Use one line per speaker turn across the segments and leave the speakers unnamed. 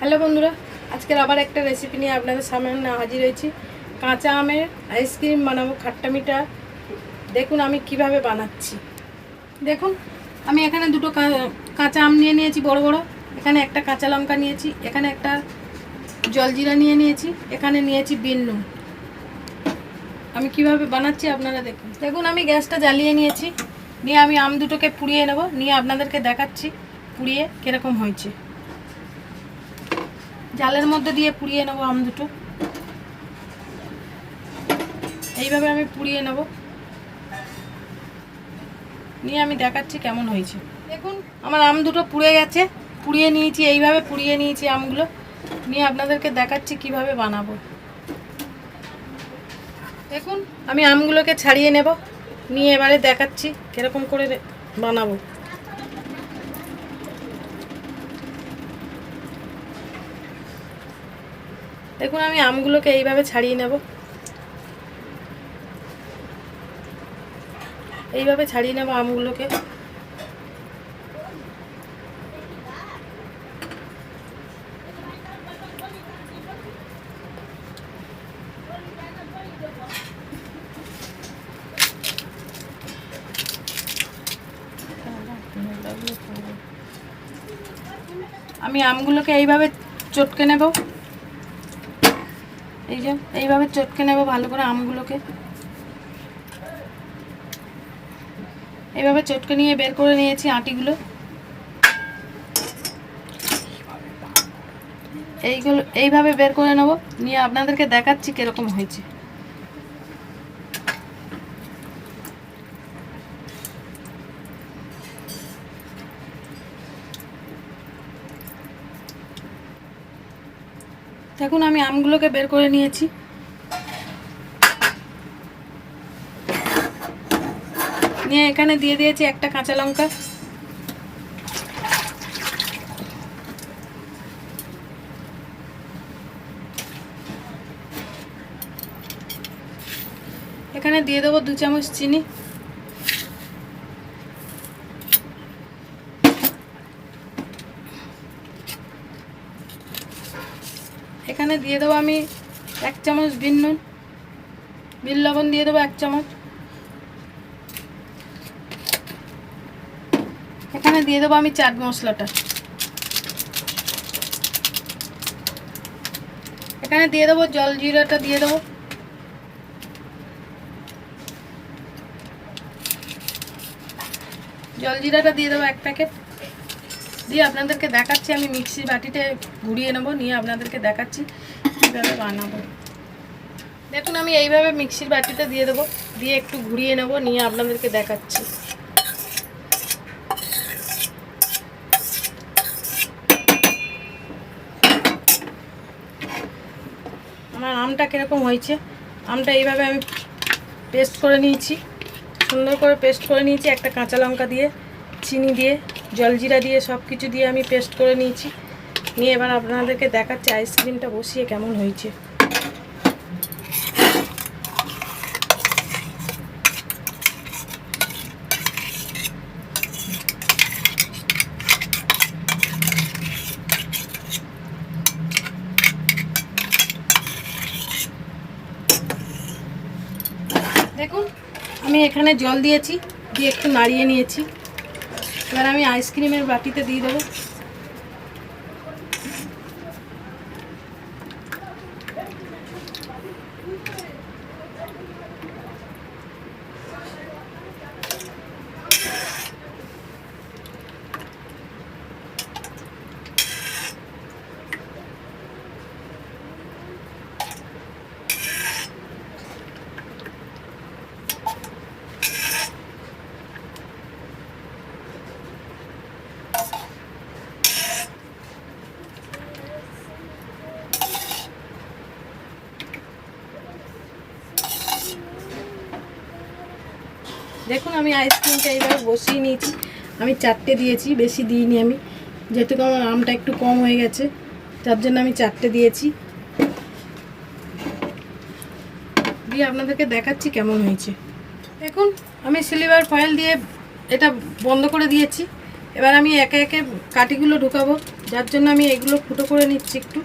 Hello বন্ধুরা, আজকের আবার একটা রেসিপি নিয়ে আপনাদের সামনে হাজির হয়েছি। কাঁচা আমের আইসক্রিম বানাবো, খাট্টা মিঠা দেখুন আমি কীভাবে বানাচ্ছি। দেখুন, আমি এখানে দুটো কাঁচা আম নিয়ে নিয়েছি, বড় বড়। এখানে একটা কাঁচা লঙ্কা নিয়েছি, এখানে একটা জলজিরা নিয়ে নিয়েছি, এখানে নিয়েছি বিন নুন আমি কীভাবে বানাচ্ছি আপনারা দেখুন। দেখুন, আমি গ্যাসটা জ্বালিয়ে নিয়েছি। নিয়ে আমি আম দুটোকে পুড়িয়ে নেব, নিয়ে আপনাদেরকে দেখাচ্ছি পুড়িয়ে কীরকম হয়েছে। জালের মধ্যে দিয়ে পুড়িয়ে নেব আম দুটো। এইভাবে আমি পুড়িয়ে নেব। নিয়ে আমি দেখাচ্ছি কেমন হয়েছে। দেখুন, আমার আম দুটো পুড়ে গেছে, পুড়িয়ে নিয়েছি, এইভাবে পুড়িয়ে নিয়েছি আমগুলো। নিয়ে আপনাদেরকে দেখাচ্ছি কীভাবে বানাবো। দেখুন, আমি আমগুলোকে ছাড়িয়ে নেব। নিয়ে এবারে দেখাচ্ছি কীরকম করে বানাবো। দেখুন, আমি আমগুলোকে এইভাবে ছাড়িয়ে নেব। এইভাবে ছাড়িয়ে নেব আমগুলোকে। আমি আমগুলোকে এইভাবে চটকে নেব। এই যে, এইভাবে চটকে নেব ভালো করে আমগুলোকে। এইভাবে চটকে নিয়ে বের করে নিয়েছি আটিগুলো। এইগুলো, এইভাবে বের করে নেব, নিয়ে আপনাদেরকে দেখাচ্ছি কীরকম হয়েছে। দেখুন, আমি আমগুলোকে বের করে নিয়েছি। নিয়ে এখানে দিয়ে দিয়েছি একটা কাঁচা লঙ্কা। এখানে দিয়ে দেবো দু চামচ চিনি। এখানে দিয়ে দেবো আমি এক চামচ বিন নুন, বিন লবণ দিয়ে দেবো এক চামচ। এখানে দিয়ে দেবো আমি চাট মশলাটা। এখানে দিয়ে দেবো জল জিরাটা দিয়ে দেবো। জল জিরাটা দিয়ে দেবো এক প্যাকেট। দিয়ে আপনাদেরকে দেখাচ্ছি, আমি মিক্সির বাটিতে ঘুরিয়ে নেব, নিয়ে আপনাদেরকে দেখাচ্ছি কীভাবে বানাবো। দেখুন, আমি এইভাবে মিক্সির বাটিতে দিয়ে দেবো, দিয়ে একটু ঘুরিয়ে নেব, নিয়ে আপনাদেরকে দেখাচ্ছি। আমার আমটা কীরকম হয়েছে? আমটা এইভাবে আমি পেস্ট করে নিয়েছি, সুন্দর করে পেস্ট করে নিয়েছি, একটা কাঁচা লঙ্কা দিয়ে, চিনি দিয়ে জলজিরা দিয়ে সব কিছু দিয়ে আমি পেস্ট করে নিয়েছি। নিয়ে এবার আপনাদেরকে দেখাচ্ছি আইসক্রিমটা বসিয়ে কেমন হয়েছে। দেখুন, আমি এখানে জল দিয়েছি, দিয়ে একটু নাড়িয়ে নিয়েছি। এবার আমি আইসক্রিমের বাটিতে দিয়ে দেবো। দেখুন, আমি আইসক্রিমটা এইভাবে বসিয়ে নিয়েছি। আমি চারটে দিয়েছি, বেশি দিইনি আমি। যেহেতু আমার আমটা একটু কম হয়ে গেছে, তার জন্য আমি চারটে দিয়েছি। দিয়ে আপনাদেরকে দেখাচ্ছি কেমন হয়েছে। দেখুন, আমি সিলিভার ফয়েল দিয়ে এটা বন্ধ করে দিয়েছি। এবার আমি একে একে কাঠিগুলো ঢুকাবো। যার জন্য আমি এগুলো ফুটো করে নিচ্ছি একটু।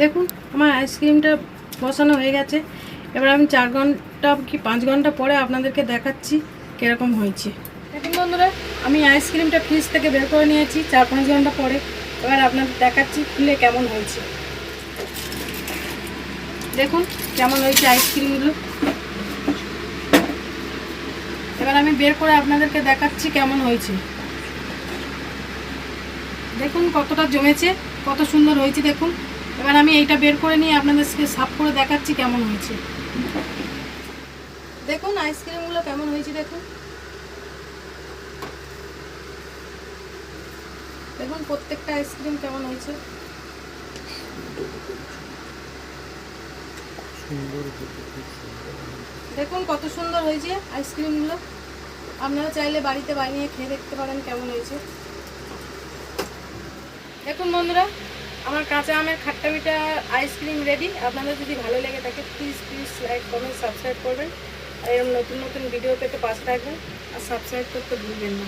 দেখুন আমার আইসক্রিমটা বসানো হয়ে গেছে। এবার আমি চার ঘণ্টা কি পাঁচ ঘণ্টা পরে আপনাদেরকে দেখাচ্ছি কীরকম হয়েছে। দেখুন বন্ধুরা, আমি আইসক্রিমটা ফ্রিজ থেকে বের করে নিয়েছি চার পাঁচ ঘণ্টা পরে। এবার আপনাদের দেখাচ্ছি খুলে কেমন হয়েছে। দেখুন কেমন হয়েছে আইসক্রিমগুলো। এবার আমি বের করে আপনাদেরকে দেখাচ্ছি কেমন হয়েছে। দেখুন কতটা জমেছে, কত সুন্দর হয়েছে দেখুন। এবার আমি এইটা বের করে নিয়ে আপনাদেরকে সাফ করে দেখাচ্ছি কেমন হয়েছে। দেখুন আইসক্রিমগুলো কেমন হয়েছে দেখুন। দেখুন প্রত্যেকটা আইসক্রিম কেমন হয়েছে। দেখুন কত সুন্দর হয়েছে আইসক্রিমগুলো। আপনারা চাইলে বাড়িতে বানিয়ে খেয়ে দেখতে পারেন কেমন হয়েছে। দেখুন বন্ধুরা আমার কাঁচা আমের খাট্টা মিঠা আইসক্রিম রেডি আপনাদের যদি ভালো লেগে থাকে please please like comment subscribe করবেন। এরকম নতুন নতুন ভিডিও পেতে পাশে থাকবেন। আর সাবস্ক্রাইব করতে ভুলবেন না।